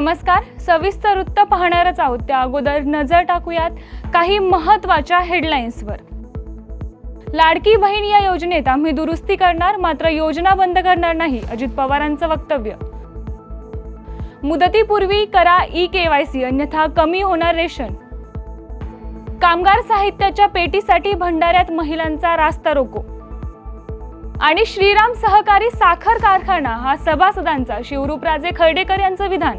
नमस्कार. सविस्तर वृत्त पाहणारच आहोत. त्या अगोदर नजर टाकूयात काही महत्त्वाच्या हेडलाईन्सवर लाडकी बहीण या योजनेत आम्ही दुरुस्ती करणार मात्र योजना बंद करणार नाही अजित पवारांचं वक्तव्य. मुदतीपूर्वी करा ई केवायसी अन्यथा कमी होणार रेशन. कामगार साहित्याच्या पेटीसाठी भंडाऱ्यात महिलांचा रास्ता रोको. आणि श्रीराम सहकारी साखर कारखाना हा सभासदांचा शिवरूपराजे खर्डेकर यांचं विधान.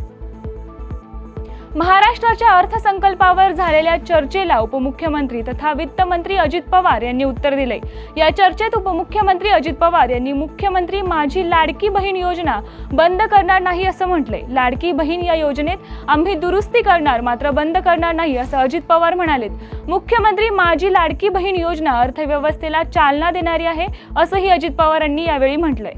महाराष्ट्राच्या अर्थसंकल्पावर झालेल्या चर्चेला उपमुख्यमंत्री तथा वित्तमंत्री अजित पवार यांनी उत्तर दिले या चर्चेत उपमुख्यमंत्री अजित पवार यांनी मुख्यमंत्री माझी लाडकी बहीण योजना बंद करणार नाही असं म्हटले लाडकी बहीण या योजनेत आम्ही दुरुस्ती करणार मात्र बंद करणार नाही असं अजित पवार म्हणालेत. मुख्यमंत्री माझी लाडकी बहीण योजना अर्थव्यवस्थेला चालना देणारी आहे असंही अजित पवारांनी यावेळी म्हटलंय.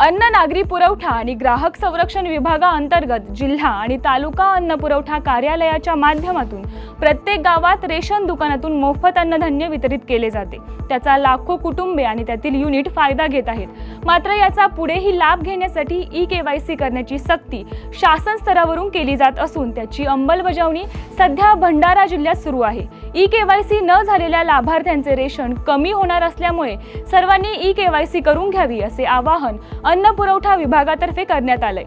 अन्न नागरी पुरवठा आणि ग्राहक संरक्षण विभागाअंतर्गत जिल्हा आणि तालुका अन्न पुरवठा कार्यालयाच्या माध्यमातून प्रत्येक गावात रेशन दुकानातून मोफत अन्नधान्य वितरित केले जाते. त्याचा लाखो कुटुंबे आणि त्यातील युनिट फायदा घेत आहेत. मात्र याचा पुढेही लाभ घेण्यासाठी ई के वाय सी करण्याची सक्ती शासन स्तरावरून केली जात असून त्याची अंमलबजावणी सध्या भंडारा जिल्ह्यात सुरू आहे. ई के वाय सी न झालेल्या लाभार्थ्यांचे रेशन कमी होणार असल्यामुळे सर्वांनी ई के वाय सी करून घ्यावी असे आवाहन अन्न पुरवठा विभागातर्फे करण्यात आलंय.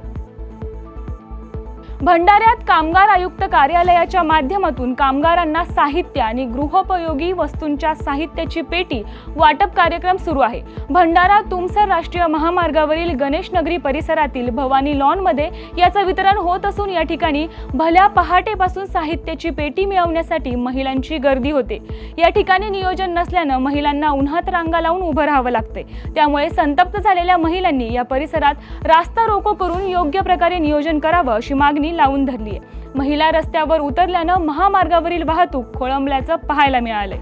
भंडाऱ्यात कामगार आयुक्त कार्यालयाच्या माध्यमातून कामगारांना साहित्य आणि गृहोपयोगी वस्तूंच्या साहित्याची पेटी वाटप कार्यक्रम सुरू आहे. भंडारा तुमसर राष्ट्रीय महामार्गावरील गणेश नगरी परिसरातील भवानी लॉनमध्ये याचं वितरण होत असून या ठिकाणी भल्या पहाटेपासून साहित्याची पेटी मिळवण्यासाठी महिलांची गर्दी होते. या ठिकाणी नियोजन नसल्यानं महिलांना उन्हात रांगा लावून उभं राहावं लागते त्यामुळे संतप्त झालेल्या महिलांनी या परिसरात रास्ता रोको करून योग्य प्रकारे नियोजन करावं अशी मागणी लावून धरली आहे महिला रस्त्यावर उतरल्यानं महामार्गावरील वाहतूक खोळंबल्याचं पाहायला मिळालंय.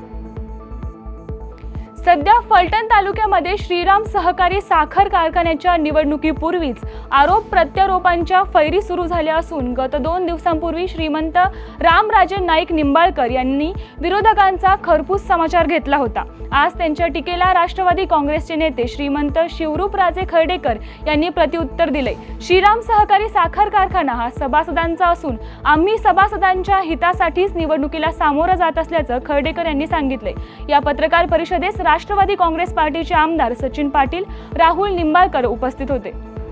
सध्या फलटण तालुक्यामध्ये श्रीराम सहकारी साखर कारखान्याच्या निवडणुकीपूर्वीच आरोप प्रत्यारोपांच्या फैरी सुरू झाल्या असून गत दोन दिवसांपूर्वी श्रीमंत रामराजे नाईक निंबाळकर यांनी विरोधकांचा खरपूस समाचार घेतला होता. आज त्यांच्या टीकेला राष्ट्रवादी काँग्रेसचे नेते श्रीमंत शिवरूपराजे खर्डेकर यांनी प्रत्युत्तर दिले. श्रीराम सहकारी साखर कारखाना हा सभासदांचा असून आम्ही सभासदांच्या हितासाठीच निवडणुकीला सामोरं जात असल्याचं खर्डेकर यांनी सांगितले. या पत्रकार परिषदेस राष्ट्रवादी काँग्रेस पार्टीचे आमदार सचिन पाटील राहुल निंबाळकर उपस्थित होते.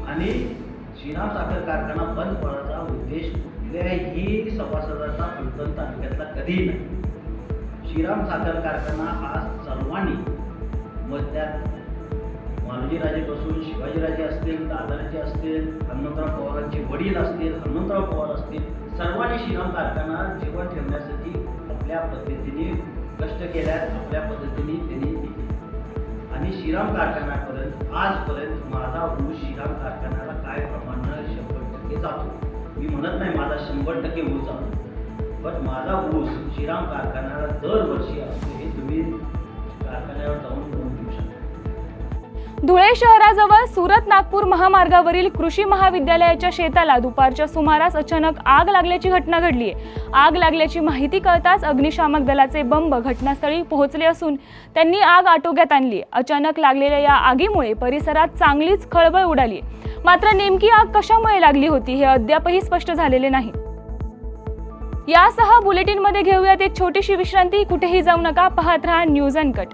आणि श्रीराम साखर कारखाना बंद पडण्याचा उद्देश कुठल्याही सभासदाचा फलटण तालुक्यातला कधीही नाही. श्रीराम साखर कारखाना हा सर्वांनी मध्यात मालोजीराजेपासून शिवाजीराजे असतील दादरचे असतील हनुमंतराव पवारांचे वडील असतील हनुमंतराव पवार असतील सर्वांनी श्रीराम कारखाना जेवण ठेवण्यासाठी आपल्या पद्धतीने कष्ट केल्यास आपल्या पद्धतीने त्यांनी आणि श्रीराम कारखान्यापर्यंत आजपर्यंत माझा ऊस श्रीराम कारखान्याला काय प्रमाणात शंभर टक्के जातो. मी म्हणत नाही माझा शंभर टक्के ऊस जातो. पण माझा ऊस श्रीराम कारखान्याला दरवर्षी असतो हे तुम्ही कारखान्यावर जाऊन धुळे शहराजवळ सुरत नागपूर महामार्गावरील कृषी महाविद्यालयाच्या शेताला दुपारच्या सुमारास अचानक आग लागल्याची घटना घडली आहे आग लागल्याची माहिती कळताच अग्निशामक दलाचे बंब घटनास्थळी पोहोचले असून त्यांनी आग आटोक्यात आणली. अचानक लागलेल्या या आगीमुळे परिसरात चांगलीच खळबळ उडाली मात्र नेमकी आग कशामुळे लागली होती हे अद्यापही स्पष्ट झालेले नाही. यासह बुलेटिनमध्ये घेऊयात एक छोटीशी विश्रांती. कुठेही जाऊ नका. पाहत राहा न्यूज कट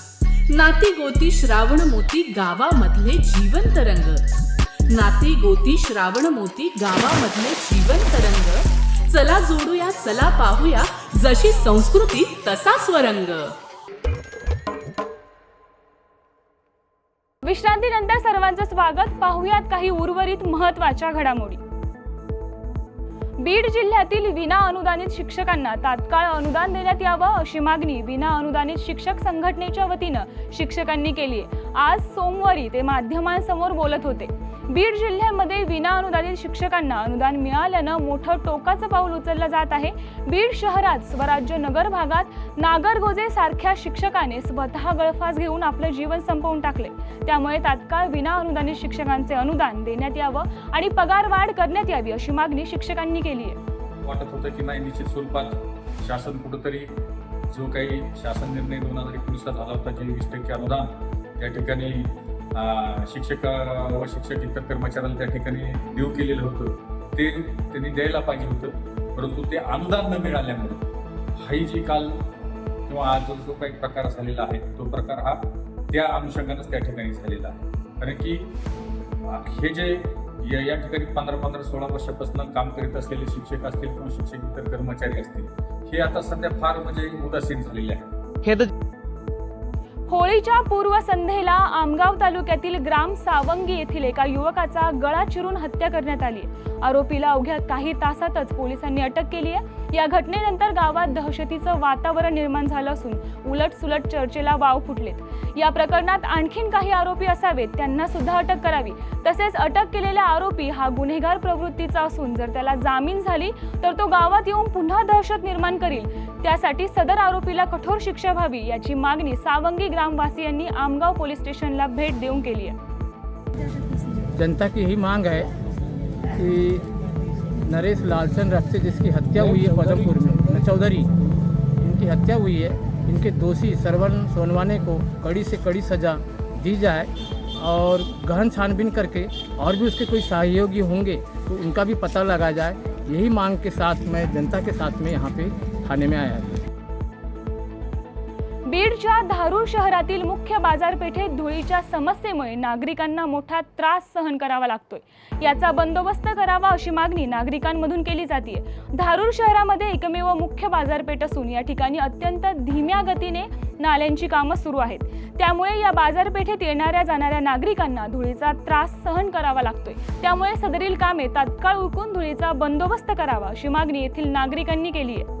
नाती गोती श्रावण मोती गावामधले जीवन रंग. नाती गोती श्रावण मोती गावामधले जीवन रंग. चला जोडूया चला पाहूया जशी संस्कृती तसा स्वरंग. विश्रांतीनंतर सर्वांचं स्वागत. पाहुयात काही उर्वरित महत्त्वाच्या घडामोडी. बीड जिल्ह्यातील विना अनुदानित शिक्षकांना तात्काळ अनुदान देण्यात यावं अशी मागणी विना अनुदानित शिक्षक संघटनेच्या वतीनं शिक्षकांनी केली. आहे आज सोमवारी ते माध्यमांसमोर बोलत होते. बीड जिल्ह्यामध्ये विना अनुदानित शिक्षकांना अनुदान मिळाल्यानं मोठं टोकाचं पाऊल उचललं जात आहे. बीड शहरात स्वराज्य नगर भागात नागरगोजे सारख्या शिक्षकाने स्वतः गळफास घेऊन आपलं जीवन संपवून टाकले. त्यामुळे तात्काळ विना अनुदानित शिक्षकांचे अनुदान देण्यात यावं आणि पगार वाढ करण्यात यावी अशी मागणी शिक्षकांनी केली आहे. वाटत होतं की नाही निश्चित स्वरूपात शासन कुठंतरी जो काही शासन निर्णय दोन हजार एकोणीसला झाला होता जे वीस टक्के अनुदान त्या ठिकाणी शिक्षक व शिक्षक इतर कर्मचाऱ्याला त्या ठिकाणी देऊ केलेलं होतं. ते त्यांनी द्यायला पाहिजे होतं. परंतु ते अनुदान न मिळाल्यामुळे ही जी काल किंवा आज जो काही प्रकार झालेला आहे तो प्रकार हा त्या अनुषंगानेच त्या ठिकाणी झालेला आहे. कारण की हे जे या या ठिकाणी पंधरा पंधरा सोळा वर्षापासून काम करीत असलेले शिक्षक असतील किंवा शिक्षक इतर कर्मचारी असतील हे आता सध्या फार म्हणजे उदासीन झालेले आहे होळीच्या पूर्वसंध्येला आमगाव तालुक्यातील ग्राम सावंगी येथील एका युवकाचा गळा चिरून हत्या करण्यात आली. आरोपीला अवघ्या काही तासातच पोलिसांनी अटक केली आहे. या घटनेनंतर गावात दहशतीचं वातावरण निर्माण झालं असून उलट सुलट चर्चेला वाव फुटलेत. या प्रकरणात आणखीन काही आरोपी असावेत त्यांना सुद्धा अटक करावी. तसेच अटक केलेला आरोपी हा गुन्हेगार प्रवृत्तीचा असून जर त्याला जामीन झाली तर तो गावात येऊन पुन्हा दहशत निर्माण करील. त्यासाठी सदर आरोपीला कठोर शिक्षा व्हावी याची मागणी सावंगी ग्रामवासियांनी आमगाव पोलीस स्टेशनला भेट देऊन केली आहे. जनता की ही मांग है कि नरेश लालचंद रथ से जिसकी हत्या हुई है पदमपुर में चौधरी। इनकी हत्या हुई है, इनके दोषी सरवन सोनवाने को कड़ी से कड़ी सज़ा दी जाए और गहन छानबीन करके और भी उसके कोई सहयोगी होंगे तो उनका भी पता लगा जाए। यही मांग के साथ मैं जनता के साथ में यहाँ पे थाने में आया था बीडच्या धारूर शहरातील मुख्य बाजारपेठेत धुळीच्या समस्येमुळे नागरिकांना मोठा त्रास सहन करावा लागतोय. याचा बंदोबस्त करावा अशी मागणी नागरिकांमधून केली जाते धारूर शहरामध्ये एकमेव मुख्य बाजारपेठ असून या ठिकाणी अत्यंत धीम्या गतीने नाल्यांची कामं सुरू आहेत. त्यामुळे या बाजारपेठेत येणाऱ्या जाणाऱ्या नागरिकांना धुळीचा त्रास सहन करावा लागतोय. त्यामुळे सदरील कामे तात्काळ उरकून धुळीचा बंदोबस्त करावा अशी मागणी येथील नागरिकांनी केली आहे.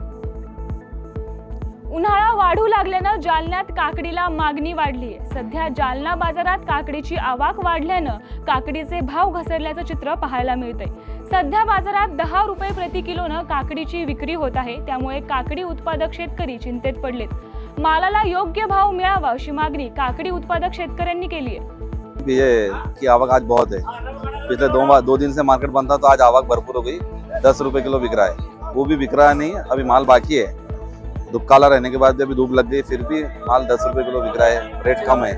उन्हाळा वाढू लागल्यानं जालन्यात काकडीला मागणी वाढली आहे. सध्या जालना बाजारात काकडीची आवक वाढल्यानं काकडीचे भाव घसरल्याचं चित्र पाहायला मिळतंय. सध्या बाजारात दहा रुपये प्रति किलोनं काकडीची विक्री होत आहे. त्यामुळे काकडी उत्पादक शेतकरी चिंतेत पडलेत. मालाला योग्य भाव मिळावा अशी मागणी काकडी उत्पादक शेतकऱ्यांनी केली आहे. ये की आवक आज बहुत है. पिछले दो दो दिन से मार्केट बंद था तो आज आवक भरपूर हो गई. दस रुपए किलो बिक रहा है. वो भी बिक रहा नहीं अभी माल बाकी है. धूप काला रहने के बाद जब धूप लग गई, फिर भी माल दस रुपये किलो बिक रहा है। रेट कम है।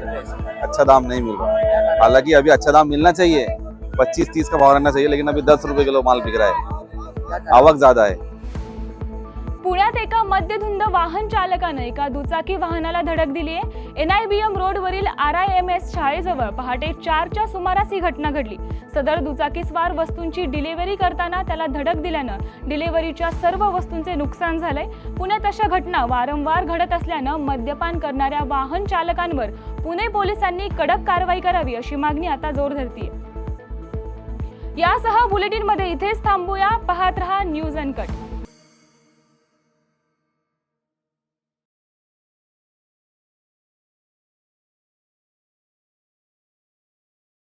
अच्छा दाम नहीं मिल रहा। हालाँकि अभी अच्छा दाम मिलना चाहिए। पच्चीस तीस का भाव रहना चाहिए, लेकिन अभी दस रुपये किलो माल बिक रहा है। आवक ज़्यादा है। पुण्यात एका मद्यधुंद वाहन चालकानं एका दुचाकी वाहनाला धडक दिली आहे एनआयबीएम रोडवरील आर आय एम एस शाळेजवळ पहाटे चारच्या सुमारास ही घटना घडली. सदर दुचाकीस्वार वस्तूंची डिलिव्हरी करताना त्याला धडक दिल्यानं डिलिव्हरीच्या सर्व वस्तूंचे नुकसान झालंय. पुण्यात अशा घटना वारंवार घडत असल्यानं मद्यपान करणाऱ्या वाहन चालकांवर पुणे पोलिसांनी कडक कारवाई करावी अशी मागणी आता जोर धरतीये. यासह बुलेटिनमध्ये इथेच थांबूया. पाहत रहा न्यूज अँड कट